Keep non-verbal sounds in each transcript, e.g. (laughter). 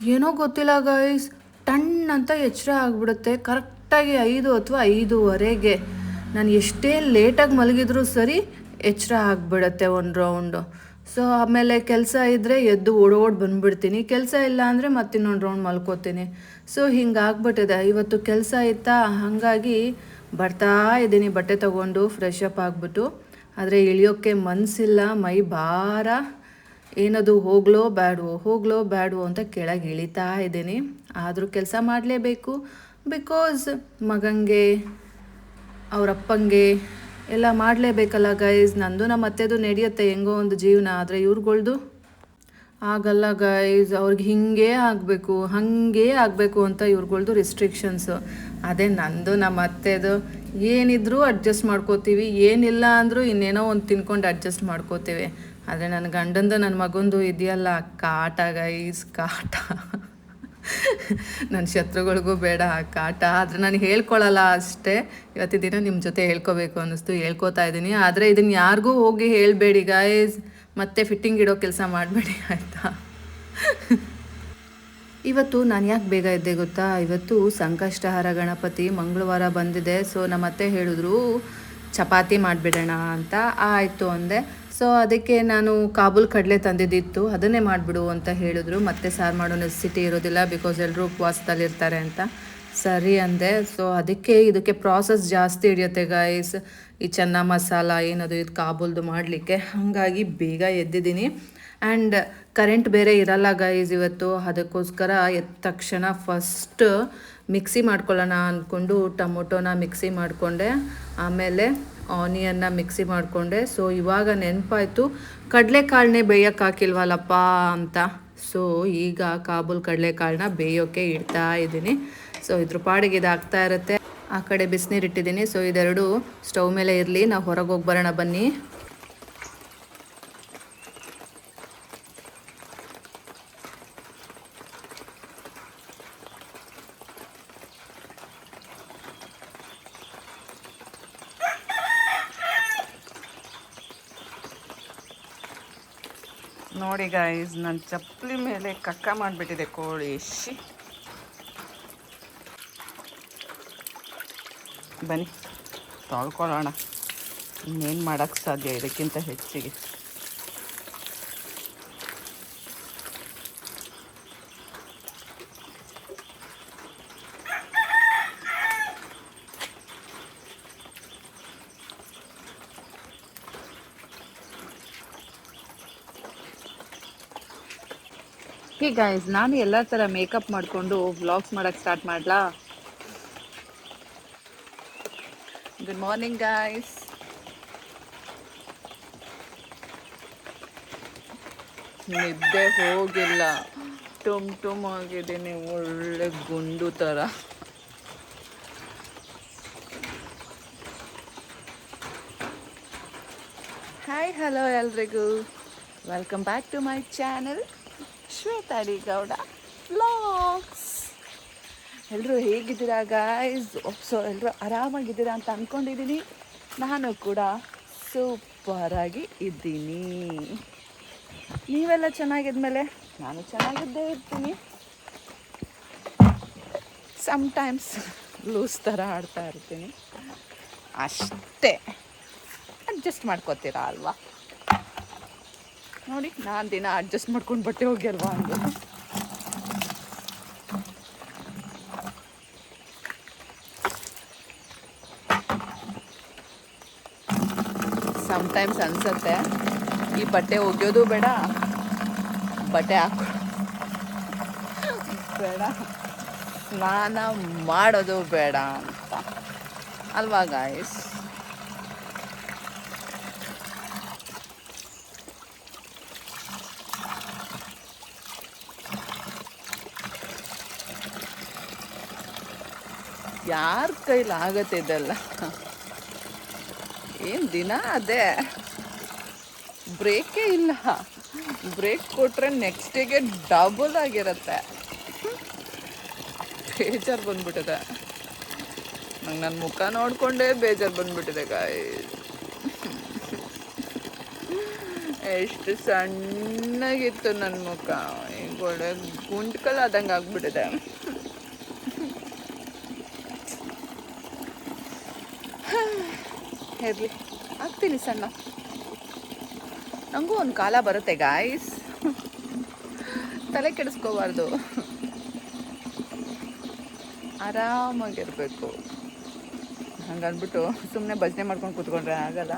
ಏನೋ ಗೊತ್ತಿಲ್ಲ ಗೈಸ್ ಟಣ್ಣ ಅಂತ ಎಚ್ಚರ ಆಗಿಬಿಡುತ್ತೆ. ಕರೆಕ್ಟಾಗಿ ಐದು ಅಥವಾ ಐದೂವರೆಗೆ. ನಾನು ಎಷ್ಟೇ ಲೇಟಾಗಿ ಮಲಗಿದ್ರೂ ಸರಿ ಎಚ್ಚರ ಆಗಿಬಿಡುತ್ತೆ ಒಂದು ರೌಂಡು ಸೊ ಆಮೇಲೆ ಕೆಲಸ ಇದ್ದರೆ ಎದ್ದು ಓಡೋಡಿ ಬಂದುಬಿಡ್ತೀನಿ. ಕೆಲಸ ಇಲ್ಲ ಅಂದರೆ ಮತ್ತಿನ್ನೊಂದು ರೌಂಡ್ ಮಲ್ಕೋತೀನಿ. ಸೊ ಹಿಂಗಾಗ್ಬಿಟ್ಟಿದೆ. ಇವತ್ತು ಕೆಲಸ ಇತ್ತಾ? ಹಾಗಾಗಿ ಬರ್ತಾ ಇದ್ದೀನಿ ಬಟ್ಟೆ ತೊಗೊಂಡು ಫ್ರೆಶ್ ಅಪ್ ಆಗಿಬಿಟ್ಟು. ಆದರೆ ಇಳಿಯೋಕ್ಕೆ ಮನಸ್ಸಿಲ್ಲ ಮೈ ಭಾರ. ಏನದು ಹೋಗ್ಲೋ ಬ್ಯಾಡೋ ಹೋಗ್ಲೋ ಬ್ಯಾಡೋ ಅಂತ ಕೆಳಗೆ ಇಳಿತಾ ಇದ್ದೀನಿ. ಆದರೂ ಕೆಲಸ ಮಾಡಲೇಬೇಕು. ಬಿಕಾಸ್ ಮಗಂಗೆ, ಅವರಪ್ಪಂಗೆ ಎಲ್ಲ ಮಾಡಲೇಬೇಕಲ್ಲ ಗೈಸ್ ನಂದು ನಮ್ಮ ಅತ್ತೆದು ನಡೆಯುತ್ತೆ ಹೆಂಗೋ ಒಂದು ಜೀವನ, ಆದರೆ ಇವ್ರುಗಳ್ದು ಆಗಲ್ಲ ಗೈಸ್ ಅವ್ರಿಗೆ ಹಿಂಗೆ ಆಗಬೇಕು, ಹಾಗೆ ಆಗಬೇಕು ಅಂತ ಇವ್ರುಗಳ್ದು ರಿಸ್ಟ್ರಿಕ್ಷನ್ಸು ಅದೇ ನಂದು ನಮ್ಮ ಅತ್ತೆದು. ಏನಿದ್ರೂ ಅಡ್ಜಸ್ಟ್ ಮಾಡ್ಕೋತೀವಿ. ಏನಿಲ್ಲ ಅಂದರೂ ಇನ್ನೇನೋ ಒಂದು ತಿನ್ಕೊಂಡು ಅಡ್ಜಸ್ಟ್ ಮಾಡ್ಕೋತೀವಿ. ಆದರೆ ನನ್ನ ಗಂಡಂದು ನನ್ನ ಮಗಂದು ಇದೆಯಲ್ಲ, ಕಾಟ ಗೈಸ್, ಕಾಟ. ನನ್ನ ಶತ್ರುಗಳಿಗೂ ಬೇಡ ಆ ಕಾಟ. ಆದರೆ ನಾನು ಹೇಳ್ಕೊಳ್ಳಲ್ಲ ಅಷ್ಟೇ. ಇವತ್ತಿನ ದಿನ ನಿಮ್ಮ ಜೊತೆ ಹೇಳ್ಕೋಬೇಕು ಅನ್ನಿಸ್ತು, ಹೇಳ್ಕೊತಾ ಇದ್ದೀನಿ ಆದರೆ ಇದನ್ನು ಯಾರಿಗೂ ಹೋಗಿ ಹೇಳಬೇಡಿ ಗಾಯ್ಸ್ ಮತ್ತೆ ಫಿಟ್ಟಿಂಗ್ ಇಡೋ ಕೆಲಸ ಮಾಡಬೇಡಿ ಆಯಿತಾ? ಇವತ್ತು ನಾನು ಯಾಕೆ ಬೇಗ ಇದ್ದೆ ಗೊತ್ತಾ? ಇವತ್ತು ಸಂಕಷ್ಟಹಾರ ಗಣಪತಿ ಮಂಗಳವಾರ ಬಂದಿದೆ. ಸೊ ನಮ್ಮತ್ತೆ ಹೇಳಿದ್ರು, ಚಪಾತಿ ಮಾಡಿಬಿಡೋಣ ಅಂತ. ಆಯಿತು ಅಂದೆ. ಸೊ ಅದಕ್ಕೆ ನಾನು ಕಾಬೂಲ್ ಕಡಲೆ ತಂದಿದ್ದಿತ್ತು. ಅದನ್ನೇ ಮಾಡಿಬಿಡು ಅಂತ ಹೇಳಿದ್ರು. ಮತ್ತೆ ಸಾರು ಮಾಡೋ ನೆಸಿಟಿ ಇರೋದಿಲ್ಲ ಬಿಕಾಸ್ ಎಲ್ಲರೂ ಉಪವಾಸದಲ್ಲಿರ್ತಾರೆ ಅಂತ. ಸರಿ ಅಂದೆ. ಸೊ ಅದಕ್ಕೆ ಇದಕ್ಕೆ ಪ್ರಾಸೆಸ್ ಜಾಸ್ತಿ ಹಿಡಿಯುತ್ತೆ ಗಾಯ್ಸ್ ಈ ಚೆನ್ನ ಮಸಾಲ ಏನದು, ಇದು ಕಾಬೂಲ್ದು ಮಾಡಲಿಕ್ಕೆ. ಹಾಗಾಗಿ ಬೇಗ ಎದ್ದಿದ್ದೀನಿ. ಆ್ಯಂಡ್ ಕರೆಂಟ್ ಬೇರೆ ಇರಲ್ಲ ಗೈಸ್ ಇವತ್ತು. ಅದಕ್ಕೋಸ್ಕರ ಎದ್ದ ತಕ್ಷಣ ಫಸ್ಟ್ ಮಿಕ್ಸಿ ಮಾಡ್ಕೊಳ್ಳೋಣ ಅಂದ್ಕೊಂಡು ಟೊಮೊಟೊನ ಮಿಕ್ಸಿ ಮಾಡಿಕೊಂಡೆ. ಆಮೇಲೆ ಆನಿಯನ್ನ ಮಿಕ್ಸಿ ಮಾಡಿಕೊಂಡೆ. ಸೊ ಇವಾಗ ನೆನಪಾಯಿತು, ಕಡಲೆಕಾಳನ್ನೇ ಬೇಯಕ್ಕೆ ಹಾಕಿಲ್ವಲ್ಲಪ್ಪ ಅಂತ. ಸೊ ಈಗ ಕಾಬೂಲ್ ಕಡಲೆಕಾಳನ್ನ ಬೇಯೋಕ್ಕೆ ಇಡ್ತಾ ಇದ್ದೀನಿ. ಸೊ ಇದ್ರ ಪಾಡಿಗೆ ಇದಾಗ್ತಾ ಇರುತ್ತೆ. ಆ ಕಡೆ ಬಿಸಿನೀರು ಇಟ್ಟಿದ್ದೀನಿ ಸೊ ಇದೆರಡು ಸ್ಟವ್ ಮೇಲೆ ಇರಲಿ. ನಾವು ಹೊರಗೆ ಹೋಗಿ ಬರೋಣ ಬನ್ನಿ. ನೋಡಿ ಗಾಯ್ಸ್ ನನ್ನ ಚಪ್ಪಲಿ ಮೇಲೆ ಕಕ್ಕ ಮಾಡಿಬಿಟ್ಟಿದೆ ಕೋಳಿ. ಶಿ ಬನ್ನಿ, ತೊಳ್ಕೊಳ್ಳೋಣ. ಇನ್ನೇನು ಮಾಡೋಕ್ಕೆ ಸಾಧ್ಯ ಇದಕ್ಕಿಂತ ಹೆಚ್ಚಿಗೆ. ಹೇ ಗಾಯ್ಸ್ ನಾನು ಎಲ್ಲ ಥರ ಮೇಕಪ್ ಮಾಡಿಕೊಂಡು ವ್ಲಾಗ್ಸ್ ಮಾಡೋಕ್ಕೆ ಸ್ಟಾರ್ಟ್ ಮಾಡಲಾ? ಗುಡ್ ಮಾರ್ನಿಂಗ್ ಗಾಯ್ಸ್ ನಿದ್ದೆ ಹೋಗಿಲ್ಲ. ಟುಮ್ ಟುಮ್ ಆಗಿದ್ದೀನಿ, ಒಳ್ಳೆ ಗುಂಡು ಥರ ಹಾಯ್ ಹಲೋ ಎಲ್ರಿಗೂ. Welcome back to my channel Shwetha D Gowda vlogs ಎಲ್ಲರೂ ಹೇಗಿದ್ದೀರಾ ಗಾಯ್ಸ್ ಸೊ ಎಲ್ಲರೂ ಆರಾಮಾಗಿದ್ದೀರಾ ಅಂತ ಅಂದ್ಕೊಂಡಿದ್ದೀನಿ ನಾನು ಕೂಡ ಸೂಪರಾಗಿ ಇದ್ದೀನಿ. ನೀವೆಲ್ಲ ಚೆನ್ನಾಗಿದ್ಮೇಲೆ? ನಾನು ಚೆನ್ನಾಗಿದ್ದೇ ಇರ್ತೀನಿ. ಸಮ್ಟೈಮ್ಸ್ ಲೂಸ್ ಥರ ಆಡ್ತಾ ಇರ್ತೀನಿ. ಅಷ್ಟೇ. ಅಡ್ಜಸ್ಟ್ ಮಾಡ್ಕೋತೀರಾ ಅಲ್ವಾ? ನೋಡಿ, ನಾನು ದಿನ ಅಡ್ಜಸ್ಟ್ ಮಾಡ್ಕೊಂಡು ಬಟ್ಟೆ ಹೋಗಿ ಅಲ್ವಾ ಅಂದು ಸಮ್ಟೈಮ್ಸ್ ಅನ್ಸುತ್ತೆ, ಈ ಬಟ್ಟೆ ಒಗೆಯೋದು ಬೇಡ, ಬಟ್ಟೆ ಹಾಕೋ, ಬೇಡ. ಸ್ನಾನ ಮಾಡೋದು ಬೇಡ ಅಂತ. ಅಲ್ವಾ ಗಾಯ್ಸ್ ಯಾರ ಕೈಲಿ ಆಗತ್ತೆ ಇದೆಲ್ಲ? ಏನು ದಿನ ಅದೇ? ಬ್ರೇಕೇ ಇಲ್ಲ. ಬ್ರೇಕ್ ಕೊಟ್ಟರೆ ನೆಕ್ಸ್ಟಿಗೆ ಡಬಲ್ ಆಗಿರುತ್ತೆ. ಬೇಜಾರು ಬಂದ್ಬಿಟ್ಟಿದೆ. ನಂಗೆ ನನ್ನ ಮುಖ ನೋಡಿಕೊಂಡೇ ಬೇಜಾರು ಬಂದ್ಬಿಟ್ಟಿದೆ ಗಾಯ ಎಷ್ಟು ಸಣ್ಣಗಿತ್ತು ನನ್ನ ಮುಖ. ಈಗ ಒಳ್ಳೆ ಗುಂಟ್ಕಲ್ ಆದಂಗೆ ಆಗ್ಬಿಟ್ಟಿದೆ. ಇರಲಿ ಆಗ್ತೀನಿ ಸಣ್ಣ. ನನಗೂ ಒಂದು ಕಾಲ ಬರುತ್ತೆ ಗಾಯ್ಸ್ ತಲೆ ಕೆಡಿಸ್ಕೋಬಾರ್ದು. ಆರಾಮಾಗಿರಬೇಕು. ಹಂಗನ್ಬಿಟ್ಟು ಸುಮ್ಮನೆ ಭಜನೆ ಮಾಡ್ಕೊಂಡು ಕೂತ್ಕೊಂಡ್ರೆ ಆಗಲ್ಲ.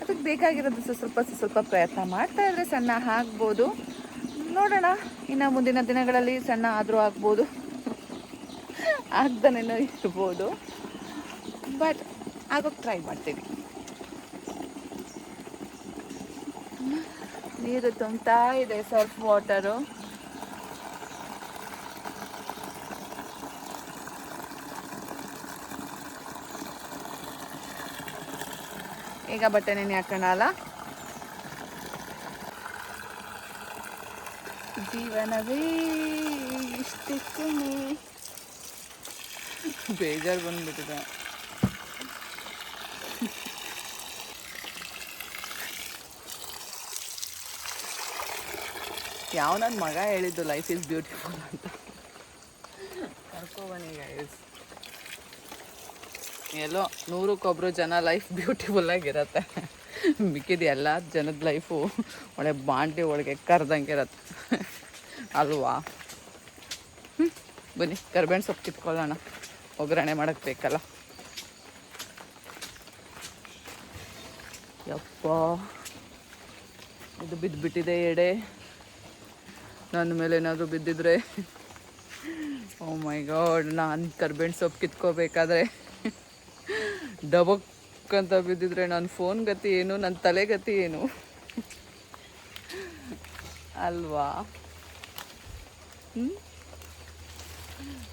ಅದಕ್ಕೆ ಬೇಕಾಗಿರೋದು ಸ್ವಲ್ಪ ಸ್ವಲ್ಪ ಸ್ವಲ್ಪ ಪ್ರಯತ್ನ ಮಾಡ್ತಾ ಇದ್ರೆ ಸಣ್ಣ ಆಗ್ಬೋದು. ನೋಡೋಣ, ಇನ್ನು ಮುಂದಿನ ದಿನಗಳಲ್ಲಿ ಸಣ್ಣ ಆದರೂ ಆಗ್ಬೋದು. ಆಗ್ದನೇನೋ ಇರ್ಬೋದು. ಬಟ್ ಆಗೋಕ್ಕೆ ಟ್ರೈ ಮಾಡ್ತೀವಿ. ನೀರು ತುಂಬ್ತಾ ಇದೆ ಸರ್ಫ್ ವಾಟರು ಈಗ ಬಟ್ಟೆ ನೆನೆ ಹಾಕೋಣಲ್ಲ? ಜೀವನವೇ ಇಷ್ಟಿತ್ತು ಬೇಜಾರು ಬಂದ್ಬಿಟ್ಟಿದೆ. ಯಾವ ನನ್ನ ಮಗ ಹೇಳಿದ್ದು ಲೈಫ್ ಇಸ್ ಬ್ಯೂಟಿಫುಲ್ ಅಂತ. ಕರ್ಕೊಬನ್ನಿ ಗೈಸ್ ಎಲ್ಲೋ ನೂರಕ್ಕೊಬ್ರು ಜನ ಲೈಫ್ ಬ್ಯೂಟಿಫುಲ್ ಆಗಿರತ್ತೆ. ಮಿಕ್ಕಿದ ಎಲ್ಲ ಜನದ ಲೈಫು ಒಳ್ಳೆ ಬಾಂಡ್ಲಿ ಒಳಗೆ ಕರ್ದಂಗೆ ಇರತ್ತೆ ಅಲ್ವಾ ಬನ್ನಿ, ಕರ್ಬೇವಿನ ಸೊಪ್ಪು ಕಿತ್ಕೊಳ್ಳೋಣ. ಒಗ್ಗರಣೆ ಮಾಡೋಕ್ಕೆ ಬೇಕಲ್ಲ. ಯಪ್ಪ, ಇದು ಬಿದ್ದುಬಿಟ್ಟಿದೆ ಎಡೆ. ನನ್ನ ಮೇಲೆ ಏನಾದರೂ ಬಿದ್ದಿದ್ರೆ. ಓ ಮೈ ಗಾಡ್ ನಾನು ಕರ್ಬೇವಿನ ಸೊಪ್ಪು ಕಿತ್ಕೋಬೇಕಾದ್ರೆ. ಡಬಕ್ ಅಂತ ಬಿದ್ದಿದ್ರೆ ನನ್ನ ಫೋನ್ ಗತಿ ಏನು ನನ್ನ ತಲೆ ಗತಿ ಏನು? ಅಲ್ವಾ?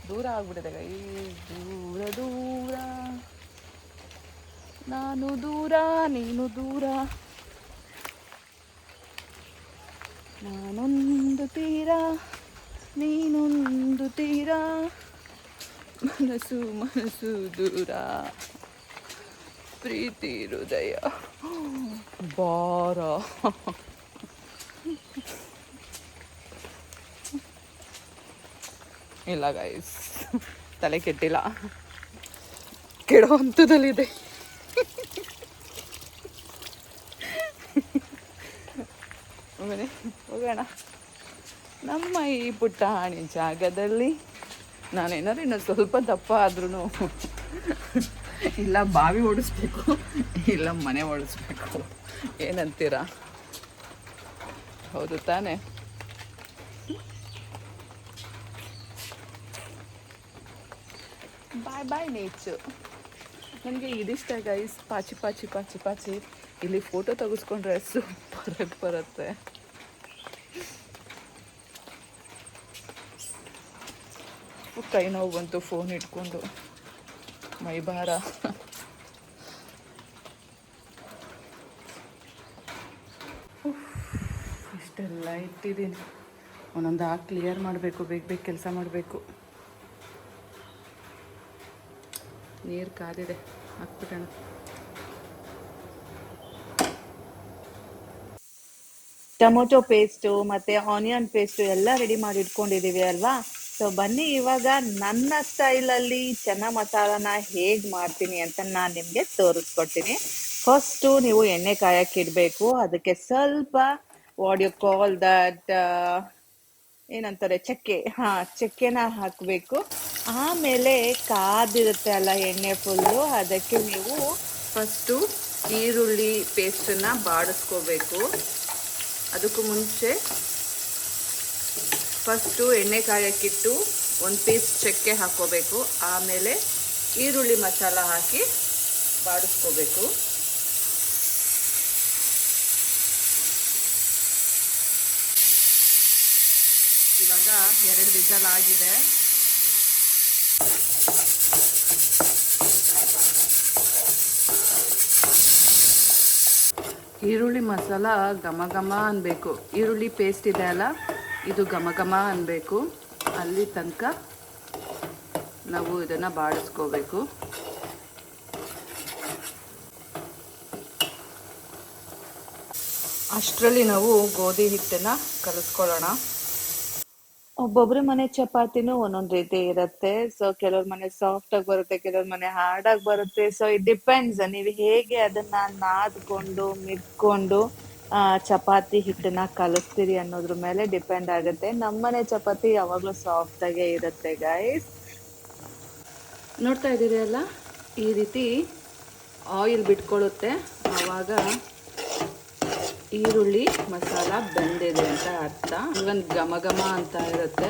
ದೂರ ಆಗ್ಬಿಟ್ಟಿದೆ ಗೈ ದೂರ ದೂರ. ನಾನು ದೂರ, ನೀನು ದೂರ. ನಾನೊಂದು ತೀರ, ನೀನೊಂದು ತೀರ. ಮನಸ್ಸು ಮನಸ್ಸು ದೂರ. ಪ್ರೀತಿ ಹೃದಯ. ಬಾರ ಇಲ್ಲ ಗೈಸ್ ತಲೆ ಕೆಟ್ಟಿಲ್ಲ. ಕೆಡೋ ಹಂತದಲ್ಲಿದೆ ಆಮೇಲೆ ಹೋಗೋಣ. ನಮ್ಮ ಈ ಪುಟ್ಟ ಹಾಣಿ ಜಾಗದಲ್ಲಿ ನಾನೇನಾದ್ರು ಇನ್ನು ಸ್ವಲ್ಪ ದಪ್ಪ ಆದ್ರೂ ಇಲ್ಲ, ಬಾವಿ ಓಡಿಸ್ಬೇಕು, ಇಲ್ಲ, ಮನೆ ಓಡಿಸ್ಬೇಕು. ಏನಂತೀರಾ? ಹೌದು ತಾನೇ. ಬಾಯ್ ಬಾಯ್ ನೇಚು ನನಗೆ ಇದಿಷ್ಟ ಗೈಸ್ ಪಾಚಿ ಪಾಚಿ ಪಾಚಿ ಪಾಚಿ. ಇಲ್ಲಿ ಫೋಟೋ ತೆಗೆಸ್ಕೊಂಡ್ರೆ ಸೂಪರಾಗಿ ಬರುತ್ತೆ. ಕೈ ನೋವು ಬಂತು ಫೋನ್ ಇಟ್ಕೊಂಡು. ಮೈ ಭಾರ. ಇಷ್ಟೆಲ್ಲ ಇಟ್ಟಿದ್ದೀನಿ. ಒಂದೊಂದು ಹಾಕಿ ಕ್ಲಿಯರ್ ಮಾಡಬೇಕು, ಬೇಗ ಬೇಗ ಕೆಲಸ ಮಾಡಬೇಕು. ನೀರು ಕಾದಿದೆ ಹಾಕ್ಬಿಟ್ಟಣ ಟೊಮೊಟೊ ಪೇಸ್ಟು, ಮತ್ತು ಆನಿಯನ್ ಪೇಸ್ಟು ಎಲ್ಲ ರೆಡಿ ಮಾಡಿ ಇಟ್ಕೊಂಡಿದ್ದೀವಿ ಅಲ್ವಾ? ಸೊ ಬನ್ನಿ, ಇವಾಗ ನನ್ನ ಸ್ಟೈಲಲ್ಲಿ ಚೆನ್ನ ಮಸಾಲಾನ ಹೇಗೆ ಮಾಡ್ತೀನಿ ಅಂತ ನಾನು ನಿಮಗೆ ತೋರಿಸ್ಕೊಡ್ತೀನಿ. ಫಸ್ಟು ನೀವು ಎಣ್ಣೆ ಕಾಯಕ್ಕೆ ಇಡಬೇಕು. ಅದಕ್ಕೆ ಸ್ವಲ್ಪ ವಾಟ್ ಯು ಕಾಲ್ ದಟ್ ಏನಂತಾರೆ, ಚಕ್ಕೆ. ಹಾ, ಚಕ್ಕೆನ ಹಾಕಬೇಕು. ಆಮೇಲೆ ಕಾದಿರುತ್ತೆ ಅಲ್ಲ ಎಣ್ಣೆ ಫುಲ್ಲು ಅದಕ್ಕೆ ನೀವು ಫಸ್ಟು ಈರುಳ್ಳಿ ಪೇಸ್ಟನ್ನು ಬಾಡಿಸ್ಕೋಬೇಕು. ಅದಕ್ಕೂ ಮುಂಚೆ ಫಸ್ಟು ಎಣ್ಣೆ ಕಾಯಕ್ಕಿಟ್ಟು ಒಂದು ಪೀಸ್ ಚಕ್ಕೆ ಹಾಕ್ಕೋಬೇಕು. ಆಮೇಲೆ ಈರುಳ್ಳಿ ಮಸಾಲ ಹಾಕಿ ಬಾಡಿಸ್ಕೋಬೇಕು. ಇವಾಗ ಎರಡು ವಿಜಲ್ ಆಗಿದೆ ಈರುಳ್ಳಿ ಮಸಾಲ ಘಮ ಘಮ ಅನ್ಬೇಕು. ಈರುಳ್ಳಿ ಪೇಸ್ಟ್ ಇದೆ ಅಲ್ಲ? ಇದು ಘಮ ಘಮ ಅನ್ಬೇಕು. ಅಲ್ಲಿ ತನಕ ನಾವು ಇದನ್ನು ಬಾಡಿಸ್ಕೋಬೇಕು ಅಷ್ಟರಲ್ಲಿ ನಾವು ಗೋಧಿ ಹಿಟ್ಟನ್ನ ಕಲಿಸ್ಕೊಳ್ಳೋಣ. ಒಬ್ಬೊಬ್ರ ಮನೆ ಚಪಾತಿನೂ ಒಂದೊಂದ್ ರೀತಿ ಇರುತ್ತೆ. ಸೊ ಕೆಲವ್ರ ಮನೆ ಸಾಫ್ಟ್ ಆಗಿ ಬರುತ್ತೆ, ಕೆಲವ್ರ ಮನೆ ಹಾರ್ಡ್ ಆಗಿ ಬರುತ್ತೆ. ಸೊ ಇಟ್ ಡಿಪೆಂಡ್ಸ್ ನೀವು ಹೇಗೆ ಅದನ್ನ ನಾದ್ಕೊಂಡು, ಮಿದ್ಕೊಂಡು ಚಪಾತಿ ಹಿಟ್ಟನ್ನ ಕಲಿಸ್ತೀರಿ ಅನ್ನೋದ್ರ ಮೇಲೆ ಡಿಪೆಂಡ್ ಆಗುತ್ತೆ. ನಮ್ಮನೆ ಚಪಾತಿ ಯಾವಾಗ್ಲೂ ಸಾಫ್ಟ್ ಆಗೇ ಇರುತ್ತೆ ಗೈಸ್ ನೋಡ್ತಾ ಇದ್ದೀರಿ ಅಲ್ಲ? ಈ ರೀತಿ ಆಯಿಲ್ ಬಿಟ್ಕೊಳ್ಳುತ್ತೆ ಆವಾಗ ಈರುಳ್ಳಿ, ಮಸಾಲ ಬೆಂದಿದೆ ಅಂತ ಅರ್ಥ. ಇವನ್ ಘಮ ಘಮ ಅಂತ ಇರುತ್ತೆ.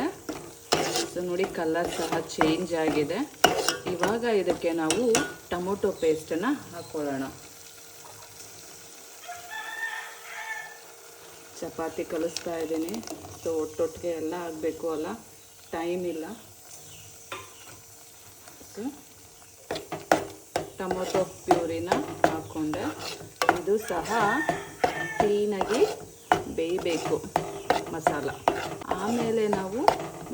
ಸೊ ನೋಡಿ ಕಲರ್ ಸಹ ಚೇಂಜ್ ಆಗಿದೆ. ಇವಾಗ ಇದಕ್ಕೆ ನಾವು ಟೊಮೊಟೊ ಪೇಸ್ಟನ್ನು ಹಾಕೊಳ್ಳೋಣ. ಚಪಾತಿ ಕಲಿಸ್ತಾ ಇದ್ದೀನಿ. ಸೊ ಒಟ್ಟೊಟ್ಟಿಗೆ ಎಲ್ಲ ಆಗಬೇಕು ಅಲ್ಲ? ಟೈಮ್ ಇಲ್ಲ. ಸೊ ಟೊಮೊಟೊ ಪ್ಯೂರಿನ ಹಾಕ್ಕೊಂಡೆ ಇದು ಸಹ ಕ್ಲೀನಾಗಿ ಬೇಯಬೇಕು ಮಸಾಲ. ಆಮೇಲೆ ನಾವು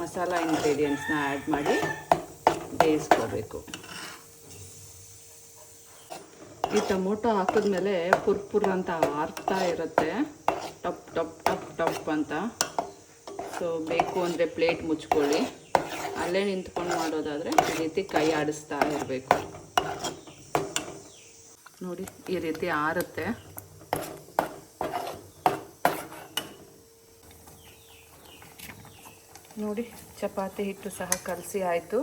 ಮಸಾಲ ಇಂಗ್ರೀಡಿಯೆಂಟ್ಸ್ನ ಆ್ಯಡ್ ಮಾಡಿ ಬೇಯಿಸ್ಕೋಬೇಕು. ಈ ಟೊಮೊಟೊ ಹಾಕಿದ್ಮೇಲೆ ಪುರ್ಪುರ್ ಪುರ್ ಅಂತ ಆರ್ತಾ ಇರುತ್ತೆ. ಟಪ್ ಟಪ್ ಟಪ್ ಟಪ್ ಅಂತ. ಸೊ ಬೇಕು ಅಂದರೆ ಪ್ಲೇಟ್ ಮುಚ್ಕೊಳ್ಳಿ. ಅಲ್ಲೇ ನಿಂತ್ಕೊಂಡು ಮಾಡೋದಾದರೆ ಈ ರೀತಿ ಕೈ ಆಡಿಸ್ತಾ ಇರಬೇಕು. ನೋಡಿ, ಈ ರೀತಿ ಆರುತ್ತೆ. ನೋಡಿ, ಚಪಾತಿ ಹಿಟ್ಟು ಸಹ ಕಲಸಿ ಆಯಿತು.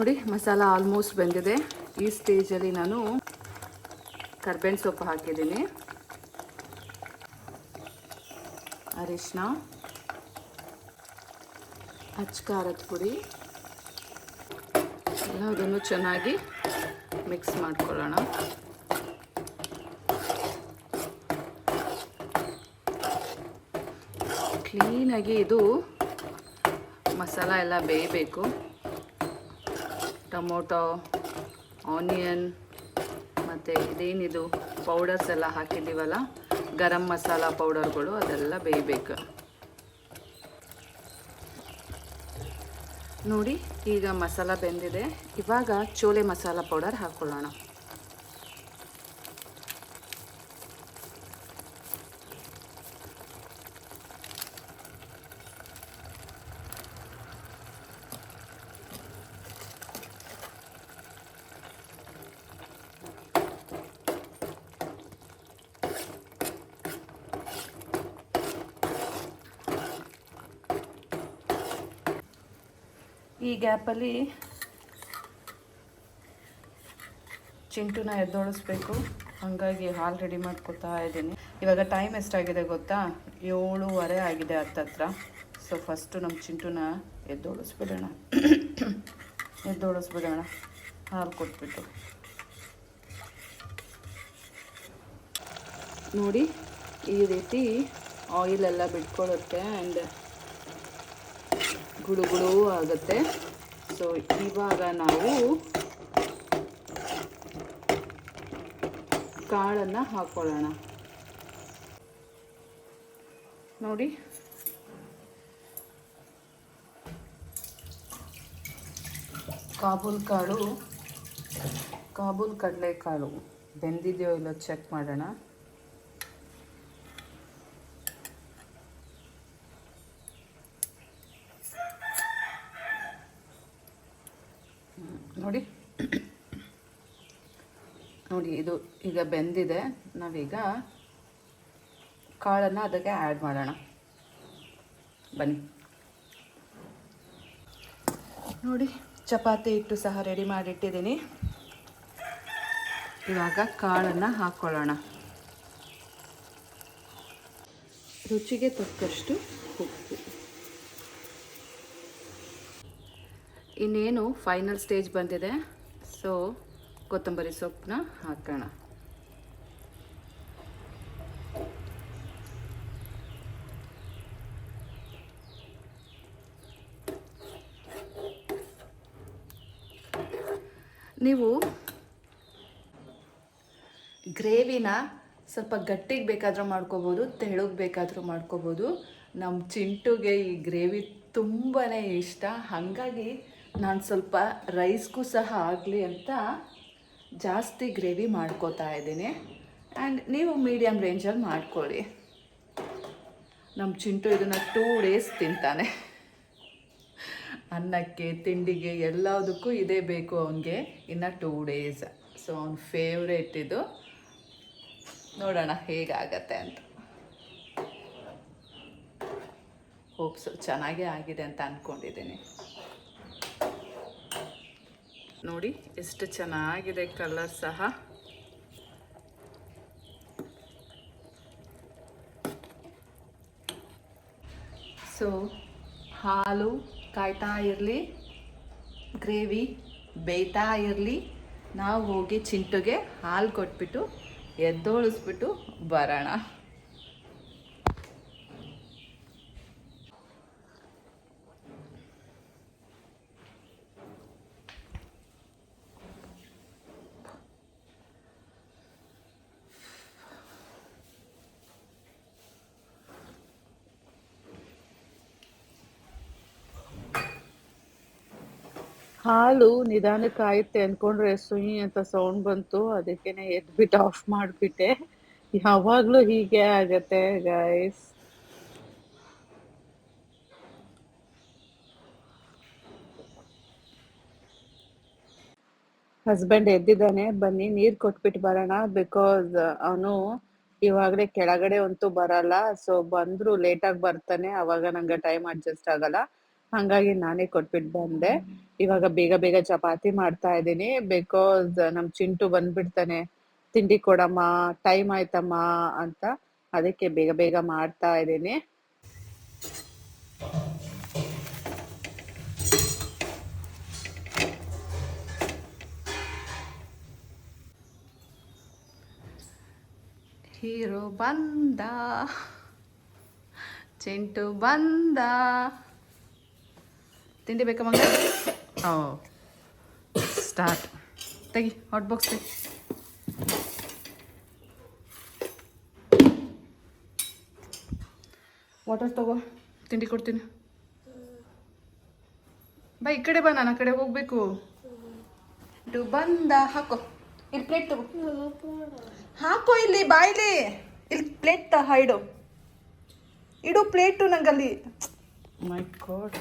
ನೋಡಿ, ಮಸಾಲ ಆಲ್ಮೋಸ್ಟ್ ಬೆಂದಿದೆ. ಈ ಸ್ಟೇಜಲ್ಲಿ ನಾನು ಕರ್ಬೇವಿನ ಸೊಪ್ಪು ಹಾಕಿದ್ದೀನಿ. ಅರಿಶಿನ ಖಾರದ ಪುಡಿ. ಎಲ್ಲದನ್ನು ಚೆನ್ನಾಗಿ ಮಿಕ್ಸ್ ಮಾಡ್ಕೊಳ್ಳೋಣ. ಕ್ಲೀನಾಗಿ ಇದು ಮಸಾಲ ಎಲ್ಲ ಬೇಯಬೇಕು. ಟೊಮೊಟೊ, ಆನಿಯನ್, ಮತ್ತು ಇದೇನಿದು, ಪೌಡರ್ಸ್ ಎಲ್ಲ ಹಾಕಿದ್ದೀವಲ್ಲ, ಗರಂ ಮಸಾಲ ಪೌಡರ್ಗಳು, ಅದೆಲ್ಲ ಬೇಯಬೇಕು. ನೋಡಿ, ಈಗ ಮಸಾಲ ಬೆಂದಿದೆ. ಇವಾಗ ಚೋಲೆ ಮಸಾಲ ಪೌಡರ್ ಹಾಕ್ಕೊಳ್ಳೋಣ ಗ್ಯಾಪಲ್ಲಿ ಚಿಂಟುನ ಎದ್ದೋಡಿಸ್ಬೇಕು ಹಾಗಾಗಿ ಹಾಲು ರೆಡಿ ಮಾಡ್ಕೊತಾ ಇದ್ದೀನಿ. ಇವಾಗ ಟೈಮ್ ಎಷ್ಟಾಗಿದೆ ಗೊತ್ತಾ? ಏಳುವರೆ ಆಗಿದೆ ಹತ್ತತ್ರ ಸೊ ಫಸ್ಟು ನಮ್ಮ ಚಿಂಟುನ ಎದ್ದೋಳಿಸ್ಬಿಡೋಣ. ಎದ್ದೋಡಿಸ್ಬಿಡೋಣ ಹಾಲು ಕೊಟ್ಬಿಟ್ಟು. ನೋಡಿ, ಈ ರೀತಿ ಆಯಿಲ್ ಎಲ್ಲ ಬಿಟ್ಕೊಳ್ಳುತ್ತೆ ಆ್ಯಂಡ್ ಗುಳು ಗುಳು ಆಗುತ್ತೆ. ಸೊ ಇವಾಗ ನಾವು ಕಾಳನ್ನು ಹಾಕೊಳ್ಳೋಣ. ನೋಡಿ. ಕಾಬೂಲ್ ಕಾಳು ಕಾಬೂಲ್ ಕಡಲೆಕಾಳು. ಬೆಂದಿದೆಯೋ ಇಲ್ಲೋ ಚೆಕ್ ಮಾಡೋಣ. ನೋಡಿ. ನೋಡಿ, ಇದು ಈಗ ಬೆಂದಿದೆ. ನಾವೀಗ ಕಾಳನ್ನು ಅದಕ್ಕೆ ಆ್ಯಡ್ ಮಾಡೋಣ. ಬನ್ನಿ. ನೋಡಿ, ಚಪಾತಿ ಹಿಟ್ಟು ಸಹ ರೆಡಿ ಮಾಡಿಟ್ಟಿದ್ದೀನಿ. ಇವಾಗ ಕಾಳನ್ನು ಹಾಕ್ಕೊಳ್ಳೋಣ ರುಚಿಗೆ ತಕ್ಕಷ್ಟು ಉಪ್ಪು. ಇನ್ನೇನು ಫೈನಲ್ ಸ್ಟೇಜ್ ಬಂದಿದೆ. ಸೊ ಕೊತ್ತಂಬರಿ ಸೊಪ್ಪನ್ನ ಹಾಕೋಣ. ನೀವು ಗ್ರೇವಿನ ಸ್ವಲ್ಪ ಗಟ್ಟಿಗೆ ಬೇಕಾದರೂ ಮಾಡ್ಕೋಬೋದು ತೆಳುಗೆ ಬೇಕಾದರೂ ಮಾಡ್ಕೋಬೋದು. ನಮ್ಮ ಚಿಂಟುಗೆ ಈ ಗ್ರೇವಿ ತುಂಬಾ ಇಷ್ಟ. ಹಾಗಾಗಿ ನಾನು ಸ್ವಲ್ಪ ರೈಸ್ಗೂ ಸಹ ಆಗಲಿ ಅಂತ ಜಾಸ್ತಿ ಗ್ರೇವಿ ಮಾಡ್ಕೋತಾ ಇದ್ದೀನಿ. ಆ್ಯಂಡ್ ನೀವು ಮೀಡಿಯಮ್ ರೇಂಜಲ್ಲಿ ಮಾಡ್ಕೊಳ್ಳಿ. ನಮ್ಮ ಚಿಂಟು ಇದನ್ನು ಟೂ ಡೇಸ್ ತಿಂತಾನೆ. ಅನ್ನಕ್ಕೆ, ತಿಂಡಿಗೆ ಎಲ್ಲದಕ್ಕೂ ಇದೇ ಬೇಕು ಅವನಿಗೆ. ಇನ್ನು ಟೂ ಡೇಸ್ ಸೊ ಅವ್ನ ಫೇವ್ರೇಟ್ ಇದು. ನೋಡೋಣ ಹೇಗಾಗತ್ತೆ ಅಂತ. ಹೋಪ್ಸು ಚೆನ್ನಾಗೇ ಆಗಿದೆ ಅಂತ ಅಂದ್ಕೊಂಡಿದ್ದೀನಿ ನೋಡಿ, ಎಷ್ಟು ಚೆನ್ನಾಗಿದೆ ಕಲರ್ ಸಹ. ಸೊ ಹಾಲು ಕಾಯ್ತಾ ಇರಲಿ, ಗ್ರೇವಿ ಬೇಯ್ತಾ ಇರಲಿ. ನಾವು ಹೋಗಿ ಚಿಂಟುಗೆ ಹಾಲು ಕೊಟ್ಬಿಟ್ಟು ಎದ್ದೋಳಿಸ್ಬಿಟ್ಟು ಬರೋಣ. ಹಾಲು ನಿಧಾನಕ್ಕೆ ಆಯ್ತೆ ಅಂದ್ಕೊಂಡ್ರೆ ಸುಯಿ ಅಂತ ಸೌಂಡ್ ಬಂತು. ಅದಕ್ಕೇನೆ ಎದ್ಬಿಟ್ಟು ಆಫ್ ಮಾಡಿಬಿಟ್ಟೆ. ಯಾವಾಗ್ಲೂ ಹೀಗೆ ಆಗತ್ತೆ ಗಾಯ್ಸ್ ಹಸ್ಬೆಂಡ್ ಎದ್ದಿದ್ದಾನೆ. ಬನ್ನಿ, ನೀರ್ ಕೊಟ್ಬಿಟ್ಟು ಬರೋಣ ಬಿಕಾಸ್ ಅವನು ಇವಾಗಲೇ ಕೆಳಗಡೆ ಅಂತೂ ಬರಲ್ಲ. ಸೊ ಬಂದ್ರು ಲೇಟ್ ಆಗಿ ಬರ್ತಾನೆ. ಅವಾಗ ನಂಗೆ ಟೈಮ್ ಅಡ್ಜಸ್ಟ್ ಆಗಲ್ಲ. ಹಂಗಾಗಿ ನಾನೇ ಕೊಟ್ಬಿಟ್ಟು ಬಂದೆ. ಇವಾಗ ಬೇಗ ಬೇಗ ಚಪಾತಿ ಮಾಡ್ತಾ ಇದ್ದೀನಿ. ಬಿಕಾಸ್ ನಮ್ ಚಿಂಟು ಬಂದ್ಬಿಡ್ತಾನೆ. ತಿಂಡಿ ಕೊಡಮ್ಮ ಟೈಮ್ ಆಯ್ತಮ್ಮ ಅಂತ ಅದಕ್ಕೆ ಬೇಗ ಬೇಗ ಮಾಡ್ತಾ ಇದ್ದೀನಿ. ಹೀರೋ ಬಂದ, ಚಿಂಟು ಬಂದ. ತಿಂಡಿ ಬೇಕಾ ಓ ಸ್ಟಾರ್ಟ್ ತೆಗಿ ಹಾಟ್ ಬಾಕ್ಸ್ ತೆಗಿ. ವಾಟರ್ ತಗೋ, ತಿಂಡಿ ಕೊಡ್ತೀನಿ. ಬಾ, ಈ ಕಡೆ ಬಾ ನಾನು ಆ ಕಡೆ ಹೋಗ್ಬೇಕು. ಇಟ್ಟು ಬಂದ, ಹಾಕೋ. ಇಲ್ಲಿ ಪ್ಲೇಟ್ ತಗೋ. ಹಾಕೋ ಇಲ್ಲಿ ಬಾಯ್ಲಿ ಇಲ್ಲಿ. ಪ್ಲೇಟ್ ತ, ಇಡು. ಇಡು ಪ್ಲೇಟು ನಂಗಲ್ಲಿ. ಮೈ ಗಾಡ್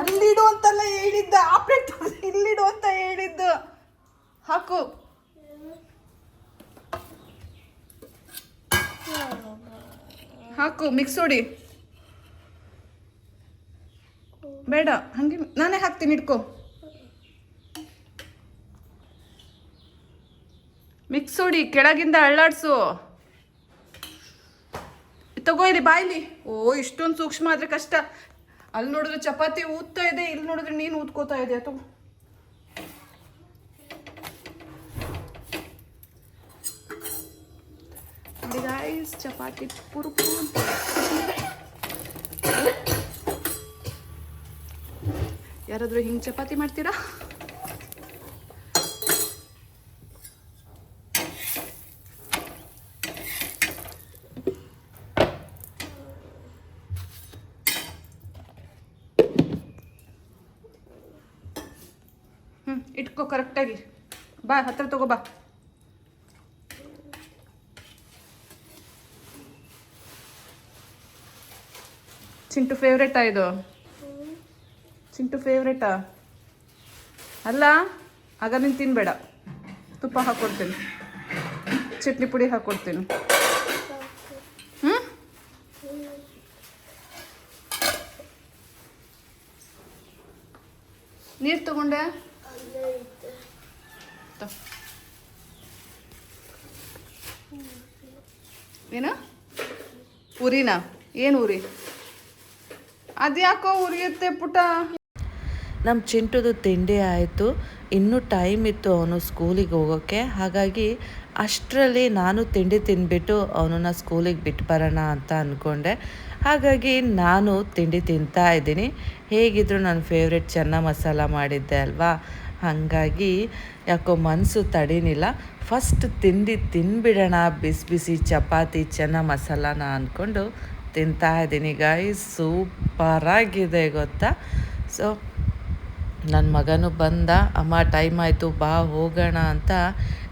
ಅಲ್ಲಿಡು ಅಂತಲ್ಲ ಹೇಳಿದ್ದ. ಆಪ್ರೇಟ್ ಇಲ್ಲಿಡು ಅಂತ ಹೇಳಿದ್ದು. ಹಾಕು. ಹಾಕು ಮಿಕ್ಸ್ ಹೊಡಿ ಬೇಡ, ಹಂಗೆ, ನಾನೇ ಹಾಕ್ತೀನಿ, ಇಟ್ಕೋ. ಮಿಕ್ಸ್ ಹೊಡಿ ಕೆಳಗಿಂದ ಅಳ್ಳಾಡ್ಸು. ತಗೋ ಇಲ್ಲಿ ಬಾಯ್ಲಿ. ಓ, ಇಷ್ಟೊಂದು ಸೂಕ್ಷ್ಮ ಆದರೆ ಕಷ್ಟ. ಅಲ್ಲಿ ನೋಡಿದ್ರೆ ಚಪಾತಿ ಊದ್ತಾ ಇದೆ ಇಲ್ಲಿ ನೋಡಿದ್ರೆ ನೀನು ಊದ್ಕೋತಾ ಇದೆ ಅಥವಾ guys, ಚಪಾತಿ ಪುರು ಪುರು ಅಂತ. ಯಾರಾದ್ರೂ ಹಿಂಗ್ ಚಪಾತಿ ಮಾಡ್ತೀರಾ ಇಟ್ಕೋ ಕರೆಕ್ಟಾಗಿ ಬಾ, ಹತ್ರ ತಗೋ, ಬಾ. ಚಿಂಟು ಫೇವ್ರೇಟಾ ಇದು? ಚಿಂಟು ಫೇವ್ರೇಟಾ ಅಲ್ಲ, ಆಗ ನೀನು ತಿನ್ಬೇಡ. ತುಪ್ಪ ಹಾಕ್ಕೊಡ್ತೀನಿ ಚಟ್ನಿ ಪುಡಿ ಹಾಕ್ಕೊಡ್ತೀನಿ ಹ್ಞೂ ನೀರು ತಗೊಂಡೆ? ಏನು? ಉರಿನಾ ಏನು ಉರಿ ಅದ್ಯಾಕೋ ಉರಿಯುತ್ತೆ ಪುಟ? ನಮ್ಮ ಚಿಂಟುದು ತಿಂಡಿ ಆಯಿತು. ಇನ್ನೂ ಟೈಮ್ ಇತ್ತು ಅವನು ಸ್ಕೂಲಿಗೆ ಹೋಗೋಕ್ಕೆ ಹಾಗಾಗಿ ಅಷ್ಟರಲ್ಲಿ ನಾನು ತಿಂಡಿ ತಿಂದ್ಬಿಟ್ಟು ಅವನನ್ನು ಸ್ಕೂಲಿಗೆ ಬಿಟ್ಟು ಬರೋಣ ಅಂತ ಅಂದ್ಕೊಂಡೆ ಹಾಗಾಗಿ ನಾನು ತಿಂಡಿ ತಿಂತಾ ಇದ್ದೀನಿ. ಹೇಗಿದ್ರು ನನ್ನ ಫೇವ್ರೆಟ್ ಚೆನ್ನ ಮಸಾಲ ಮಾಡಿದ್ದೆ ಅಲ್ವಾ? ಹಾಗಾಗಿ ಯಾಕೋ ಮನಸ್ಸು ತಡೀನಿಲ್ಲ. ಫಸ್ಟ್ ತಿಂಡಿ ತಿನ್ಬಿಡೋಣ, ಬಿಸಿ ಬಿಸಿ ಚಪಾತಿ ಚೆನ್ನ ಮಸಾಲಾನ ಅಂದ್ಕೊಂಡು ತಿಂತಾ ಇದ್ದೀನಿ. ಗಾಯಿ ಸೂಪರಾಗಿದೆ ಗೊತ್ತಾ? ಸೊ ನನ್ನ ಮಗನೂ ಬಂದ, ಅಮ್ಮ ಟೈಮ್ ಆಯಿತು, ಬಾ, ಹೋಗೋಣ ಅಂತ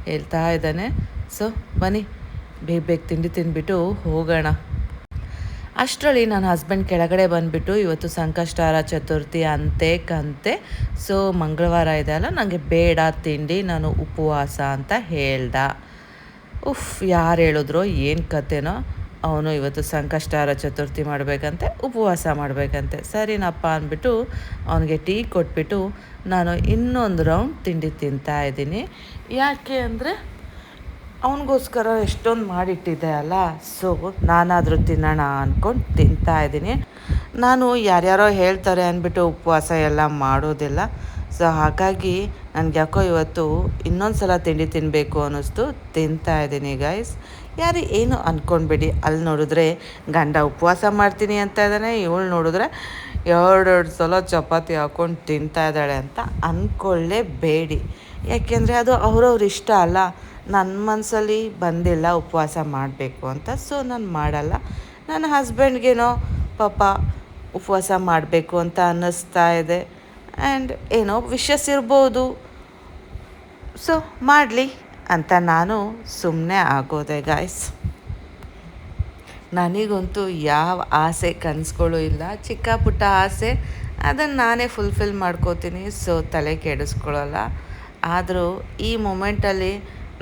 ಹೇಳ್ತಾ ಇದ್ದಾನೆ. ಸೊ ಬನ್ನಿ, ಬೇಗ ಬೇಗ ತಿಂಡಿ ತಿಂದ್ಬಿಟ್ಟು ಹೋಗೋಣ. ಅಷ್ಟರಲ್ಲಿ ನನ್ನ ಹಸ್ಬೆಂಡ್ ಕೆಳಗಡೆ ಬಂದುಬಿಟ್ಟು ಇವತ್ತು ಸಂಕಷ್ಟಾರ ಚತುರ್ಥಿ ಅಂತೆ ಕಂತೆ. ಸೊ ಮಂಗಳವಾರ ಇದೆ ಅಲ್ಲ ನನಗೆ ಬೇಡ ತಿಂಡಿ, ನಾನು ಉಪವಾಸ ಅಂತ ಹೇಳ್ದ. ಉಫ್, ಯಾರು ಹೇಳಿದ್ರು ಏನು ಕತೆನೋ? ಅವನು ಇವತ್ತು ಸಂಕಷ್ಟಾರ ಚತುರ್ಥಿ ಮಾಡಬೇಕಂತೆ, ಉಪವಾಸ ಮಾಡಬೇಕಂತೆ. ಸರಿನಪ್ಪ ಅಂದ್ಬಿಟ್ಟು ಅವನಿಗೆ ಟೀ ಕೊಟ್ಬಿಟ್ಟು, ನಾನು ಇನ್ನೊಂದು ರೌಂಡ್ ತಿಂಡಿ ತಿಂತಾ ಇದ್ದೀನಿ. ಯಾಕೆ ಅಂದರೆ ಅವನಿಗೋಸ್ಕರ ಎಷ್ಟೊಂದು ಮಾಡಿಟ್ಟಿದ್ದೆ ಅಲ್ಲ? ಸೊ ನಾನಾದರೂ ತಿನ್ನೋಣ ಅಂದ್ಕೊಂಡು ತಿಂತಾ ಇದ್ದೀನಿ. ನಾನು ಯಾರ್ಯಾರೋ ಹೇಳ್ತಾರೆ ಅಂದ್ಬಿಟ್ಟು ಉಪವಾಸ ಎಲ್ಲ ಮಾಡೋದಿಲ್ಲ. ಸೊ ಹಾಗಾಗಿ ನನಗೆ ಯಾಕೋ ಇವತ್ತು ಇನ್ನೊಂದು ಸಲ ತಿಂಡಿ ತಿನ್ನಬೇಕು ಅನ್ನಿಸ್ತು. ತಿಂತಾ ಇದ್ದೀನಿ ಗೈಸ್ ಯಾರು ಏನು ಅಂದ್ಕೊಂಡ್ಬಿಡಿ ಅಲ್ಲಿ ನೋಡಿದ್ರೆ ಗಂಡ ಉಪವಾಸ ಮಾಡ್ತೀನಿ ಅಂತ ಇದ್ದಾನೆ ಇವಳು ನೋಡಿದ್ರೆ ಎರಡೆರಡು ಸಲ ಚಪಾತಿ ಹಾಕ್ಕೊಂಡು ತಿಂತಾ ಇದ್ದಾಳೆ ಅಂತ ಅಂದ್ಕೊಳ್ಳೇಬೇಡಿ ಯಾಕೆಂದರೆ ಅದು ಅವ್ರವ್ರ ಇಷ್ಟ ಅಲ್ಲ. ನನ್ನ ಮನಸ್ಸಲ್ಲಿ ಬಂದಿಲ್ಲ ಉಪವಾಸ ಮಾಡಬೇಕು ಅಂತ, ಸೊ ನಾನು ಮಾಡಲ್ಲ. ನನ್ನ ಹಸ್ಬೆಂಡ್ಗೇನೋ ಪಾಪ ಉಪವಾಸ ಮಾಡಬೇಕು ಅಂತ ಅನ್ನಿಸ್ತಾ ಇದೆ. ಆ್ಯಂಡ್ ಏನೋ ವಿಶಸ್ ಇರ್ಬೋದು. ಸೊ ಮಾಡಲಿ ಅಂತ ನಾನು ಸುಮ್ಮನೆ ಆಗೋದೆ ಗಾಯ್ಸ್ ನನಗಂತೂ ಯಾವ ಆಸೆ ಕನಸುಗಳು ಇಲ್ಲ. ಚಿಕ್ಕ ಪುಟ್ಟ ಆಸೆ ಅದನ್ನು ನಾನೇ ಫುಲ್ಫಿಲ್ ಮಾಡ್ಕೋತೀನಿ. ಸೊ ತಲೆ ಕೆಡಿಸ್ಕೊಳ್ಳಲ್ಲ. ಆದರೂ ಈ ಮೊಮೆಂಟಲ್ಲಿ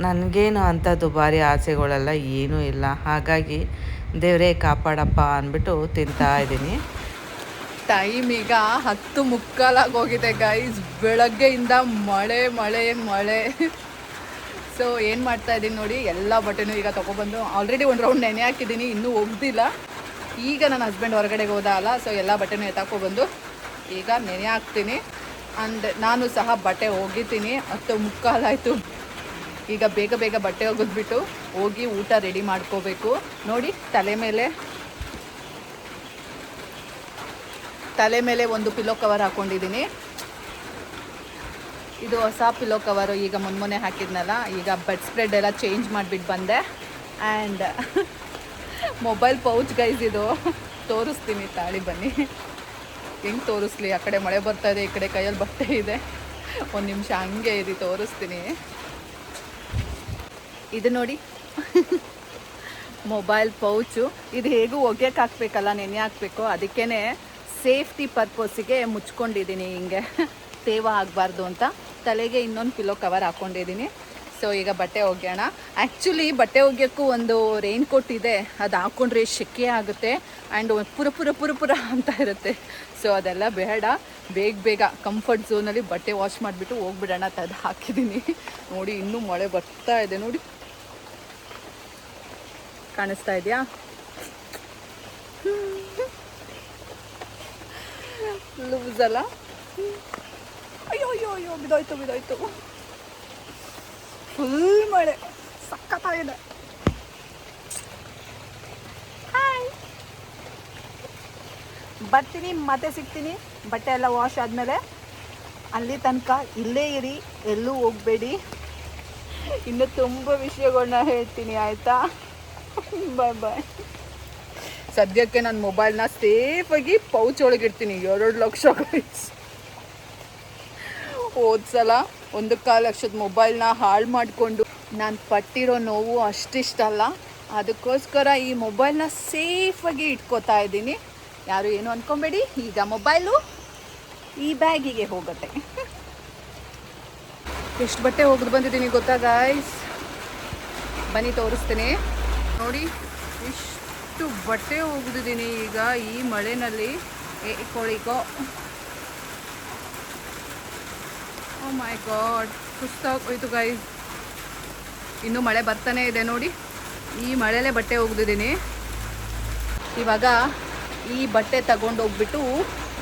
ನನಗೇನು ಅಂಥ ದುಬಾರಿ ಆಸೆಗಳೆಲ್ಲ ಏನೂ ಇಲ್ಲ. ಹಾಗಾಗಿ ದೇವರೇ ಕಾಪಾಡಪ್ಪ ಅಂದ್ಬಿಟ್ಟು ತಿಂತಾ ಇದ್ದೀನಿ. ಟೈಮ್ ಈಗ ಹತ್ತು ಮುಕ್ಕಾಲಾಗೋಗಿದೆ ಗೈಸ್ ಬೆಳಗ್ಗೆಯಿಂದ ಮಳೆ ಮಳೆ ಮಳೆ. ಸೊ ಏನು ಮಾಡ್ತಾ ಇದ್ದೀನಿ ನೋಡಿ, ಎಲ್ಲ ಬಟ್ಟೆನೂ ಈಗ ತೊಗೊಬಂದು ಆಲ್ರೆಡಿ ಒಂದು ರೌಂಡ್ ನೆನೆ ಹಾಕಿದ್ದೀನಿ, ಇನ್ನೂ ಒಗ್ದಿಲ್ಲ. ಈಗ ನನ್ನ ಹಸ್ಬೆಂಡ್ ಹೊರಗಡೆ ಹೋದ ಅಲ್ಲ ಸೊ ಎಲ್ಲ ಬಟ್ಟೆನೂ ಎತ್ತಾಕೊಬಂದು ಈಗ ನೆನೆ ಹಾಕ್ತೀನಿ. ಅಂಡ್ ನಾನು ಸಹ ಬಟ್ಟೆ ಒಗಿತೀನಿ. ಹತ್ತು ಮುಕ್ಕಾಲಾಯಿತು ಈಗ ಬೇಗ ಬೇಗ ಬಟ್ಟೆ ಒಗೆದ್ಬಿಟ್ಟು ಹೋಗಿ ಊಟ ರೆಡಿ ಮಾಡ್ಕೋಬೇಕು. ನೋಡಿ, ತಲೆ ಮೇಲೆ ತಲೆ ಮೇಲೆ ಒಂದು ಪಿಲೋ ಕವರ್ ಹಾಕೊಂಡಿದ್ದೀನಿ. ಇದು ಹೊಸ ಪಿಲೋ ಕವರು, ಈಗ ಮೊನ್ನೆ ಹಾಕಿದ್ನಲ್ಲ, ಈಗ ಬೆಡ್ ಸ್ಪ್ರೆಡ್ ಎಲ್ಲ ಚೇಂಜ್ ಮಾಡಿಬಿಟ್ಟು ಬಂದೆ. ಆ್ಯಂಡ್ (laughs) ಮೊಬೈಲ್ ಪೌಚ್ ಗೈಸ್ ಇದು. ತೋರಿಸ್ತೀನಿ, ತಾಳಿ ಬನ್ನಿ. ಹೆಂಗೆ ತೋರಿಸ್ಲಿ? ಆ ಕಡೆ ಮಳೆ ಬರ್ತಾ ಇದೆ, ಈ ಕಡೆ ಕೈಯಲ್ಲಿ ಬಟ್ಟೆ ಇದೆ. ಒಂದು ನಿಮಿಷ ಹಂಗೆ ಇರಿ, ತೋರಿಸ್ತೀನಿ. ಇದು ನೋಡಿ. ಮೊಬೈಲ್ ಪೌಚು ಇದು ಹೇಗೂ ಒಗೆಯಕ್ಕೆ ಹಾಕ್ಬೇಕಲ್ಲ, ನೆನೆ ಹಾಕ್ಬೇಕು. ಅದಕ್ಕೇ ಸೇಫ್ಟಿ ಪರ್ಪೋಸಿಗೆ ಮುಚ್ಕೊಂಡಿದ್ದೀನಿ ಹಿಂಗೆ. ತೇವ ಆಗಬಾರ್ದು ಅಂತ. ತಲೆಗೆ ಇನ್ನೊಂದು ಪಿಲೋ ಕವರ್ ಹಾಕ್ಕೊಂಡಿದ್ದೀನಿ ಸೊ ಈಗ ಬಟ್ಟೆ ಒಗ್ಯೋಣ. ಆ್ಯಕ್ಚುಲಿ ಬಟ್ಟೆ ಒಗ್ಯೋಕ್ಕೂ ಒಂದು ರೈನ್ ಕೋಟ್ ಇದೆ. ಅದು ಹಾಕ್ಕೊಂಡ್ರೆ ಶೆಕೆ ಆಗುತ್ತೆ. ಆ್ಯಂಡ್ ಪುರ ಪುರ ಪುರ ಪುರ ಅಂತ ಇರುತ್ತೆ. ಸೊ ಅದೆಲ್ಲ ಬೇಡ. ಬೇಗ ಬೇಗ ಕಂಫರ್ಟ್ ಝೋನಲ್ಲಿ ಬಟ್ಟೆ ವಾಶ್ ಮಾಡಿಬಿಟ್ಟು ಹೋಗ್ಬಿಡೋಣ ಅಂತ ಅದು ಹಾಕಿದ್ದೀನಿ. ನೋಡಿ, ಇನ್ನೂ ಮಳೆ ಬರ್ತಾ ಇದೆ. ನೋಡಿ ಕಾಣಿಸ್ತಾ ಇದೆಯಾ? ಲೂಸ್ ಅಲ್ಲ? ಅಯ್ಯೋ ಅಯ್ಯೋ ಅಯ್ಯೋ ಬಿದೋಯ್ತು ಬಿದೋಯ್ತು ಫುಲ್ ಮಳೆ. ಹಾಯ್ ಬರ್ತೀನಿ, ಮತ್ತೆ ಸಿಗ್ತೀನಿ. ಬಟ್ಟೆ ಎಲ್ಲ ವಾಶ್ ಆದಮೇಲೆ ಅಲ್ಲಿ ತನಕ ಇಲ್ಲೇ ಇರಿ, ಎಲ್ಲೂ ಹೋಗಬೇಡಿ. ಇನ್ನು ತುಂಬ ವಿಷಯಗಳನ್ನ ಹೇಳ್ತೀನಿ, ಆಯಿತಾ? (laughs) ಬಾಯ್ ಬಾಯ್ ಸದ್ಯಕ್ಕೆ ನನ್ನ ಮೊಬೈಲ್ನ ಸೇಫಾಗಿ ಪೌಚ್ ಒಳಗೆ ಇಡ್ತೀನಿ ಎರಡು ಲಕ್ಷ ಹೋದ ಹೋದ್ಸಲ ಒಂದು ಕಾಲು ಲಕ್ಷದ ಮೊಬೈಲ್ನ ಹಾಳು ಮಾಡಿಕೊಂಡು ನಾನು ಪಟ್ಟಿರೋ ನೋವು ಅಷ್ಟಿಷ್ಟಲ್ಲ ಅದಕ್ಕೋಸ್ಕರ ಈ ಮೊಬೈಲ್ನ ಸೇಫಾಗಿ ಇಟ್ಕೋತಾ ಇದ್ದೀನಿ. ಯಾರು ಏನು ಅಂದ್ಕೊಬೇಡಿ ಈಗ ಮೊಬೈಲು ಈ ಬ್ಯಾಗಿಗೆ ಹೋಗುತ್ತೆ. ಎಷ್ಟು ಬಟ್ಟೆ ಹೋಗಿದ್ ಬಂದಿದ್ದೀನಿ ಗೊತ್ತಾ ಗಾಯ್ಸ್ ಬನ್ನಿ ತೋರಿಸ್ತೀನಿ. ನೋಡಿ, ಇಷ್ಟು ಬಟ್ಟೆ ಹೋಗಿದ್ದೀನಿ ಈಗ ಈ ಮಳೆನಲ್ಲಿ. ಏ ಕೋಳಿಕೋ ಓ ಮೈ ಗಾಡ್ ಹೋಯ್ತು ಗಾಯ್ಸ್ ಇನ್ನು ಮಳೆ ಬರ್ತಾನೆ ಇದೆ ನೋಡಿ. ಈ ಮಳೆಲೇ ಬಟ್ಟೆ ಒಗ್ದಿದ್ದೀನಿ. ಇವಾಗ ಈ ಬಟ್ಟೆ ತಗೊಂಡೋಗ್ಬಿಟ್ಟು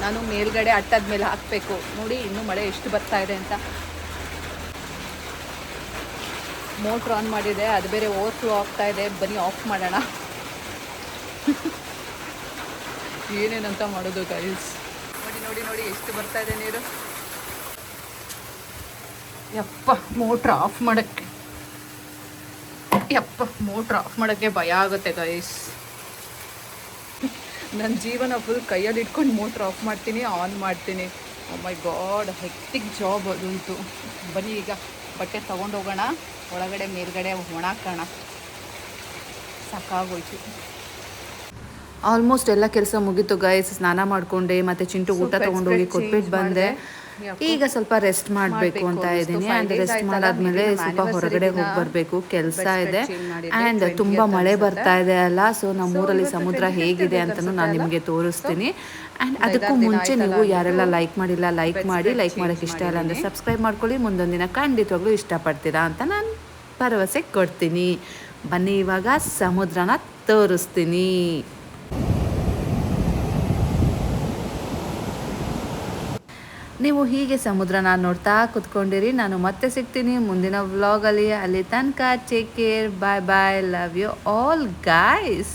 ನಾನು ಮೇಲ್ಗಡೆ ಅಟ್ಟದ ಮೇಲೆ ಹಾಕಬೇಕು. ನೋಡಿ, ಇನ್ನು ಮಳೆ ಎಷ್ಟು ಬರ್ತಾ ಇದೆ ಅಂತ. ಮೋಟ್ರ್ ಆನ್ ಮಾಡಿದೆ ಅದು ಬೇರೆ ಓವರ್ಫ್ಲೋ ಆಗ್ತಾ ಇದೆ. ಬನ್ನಿ ಆಫ್ ಮಾಡೋಣ. ಏನೇನಂತ ಮಾಡೋದು ಗೈಲ್ಸ್ ನೋಡಿ ನೋಡಿ ನೋಡಿ, ಎಷ್ಟು ಬರ್ತಾ ಇದೆ ನೀರು. ಯಪ್ಪ, ಮೋಟ್ರ್ ಆಫ್ ಮಾಡೋಕ್ಕೆ. ಯಪ್ಪ, ಮೋಟ್ರ್ ಆಫ್ ಮಾಡೋಕ್ಕೆ ಭಯ ಆಗುತ್ತೆ ಗೈಸ್ ನನ್ನ ಜೀವನ ಫುಲ್ ಕೈಯಲ್ಲಿ ಇಟ್ಕೊಂಡು ಮೋಟ್ರ್ ಆಫ್ ಮಾಡ್ತೀನಿ, ಆನ್ ಮಾಡ್ತೀನಿ. ಮೈ ಗಾಡ್ ಹೆಕ್ಟಿಕ್ ಜಾಬ್ ಅದು ಇತ್ತು ಬನ್ನಿ ಈಗ. ಬಟ್ಟೆ ತೊಗೊಂಡೋಗೋಣ. ಒಳಗಡೆ ಮೇಲ್ಗಡೆ ಒಣಾಕೋಣ ಸಾಕಾಗೋಯ್ತು ಆಲ್ಮೋಸ್ಟ್ ಎಲ್ಲ ಕೆಲಸ ಮುಗಿತು ಗೈಸ್ ಸ್ನಾನ ಮಾಡ್ಕೊಂಡೆ ಮತ್ತೆ ಚಿಂಟು ಊಟ ತಗೊಂಡೋಗಿ ಕೊಟ್ಬಿಟ್ಟು ಬಂದೆ. ಈಗ ಸ್ವಲ್ಪ ರೆಸ್ಟ್ ಮಾಡಬೇಕು ಅಂತ ಇದ್ದೀನಿ. ಆ್ಯಂಡ್ ರೆಸ್ಟ್ ಮಾಡಾದ್ಮೇಲೆ ಸ್ವಲ್ಪ ಹೊರಗಡೆ ಹೋಗಿ ಬರಬೇಕು ಕೆಲಸ ಇದೆ. ಆ್ಯಂಡ್ ತುಂಬ ಮಳೆ ಬರ್ತಾ ಇದೆ ಅಲ್ಲ ಸೊ ನಮ್ಮೂರಲ್ಲಿ ಸಮುದ್ರ ಹೇಗಿದೆ ಅಂತ ಅಂತಲೂ ನಾನು ನಿಮಗೆ ತೋರಿಸ್ತೀನಿ. ಆ್ಯಂಡ್ ಅದಕ್ಕೂ ಮುಂಚೆ ನೀವು ಯಾರೆಲ್ಲ ಲೈಕ್ ಮಾಡಿಲ್ಲ ಲೈಕ್ ಮಾಡಿ ಲೈಕ್ ಮಾಡೋಕ್ಕೆ ಇಷ್ಟ ಇಲ್ಲ ಅಂದರೆ. ಸಬ್ಸ್ಕ್ರೈಬ್ ಮಾಡ್ಕೊಳ್ಳಿ. ಮುಂದೊಂದಿನ ಖಂಡಿತವಾಗ್ಲೂ ಇಷ್ಟಪಡ್ತೀರಾ ಅಂತ ನಾನು ಭರವಸೆ ಕೊಡ್ತೀನಿ. ಬನ್ನಿ ಇವಾಗ ಸಮುದ್ರನ ತೋರಿಸ್ತೀನಿ. ನೀವು ಹೀಗೆ ಸಮುದ್ರನ ನೋಡ್ತಾ ಕುತ್ಕೊಂಡಿರಿ, ನಾನು ಮತ್ತೆ ಸಿಗ್ತೀನಿ ಮುಂದಿನ ವ್ಲಾಗಲ್ಲಿ ಅಲ್ಲಿ. ತನಕ take care bye bye love you all guys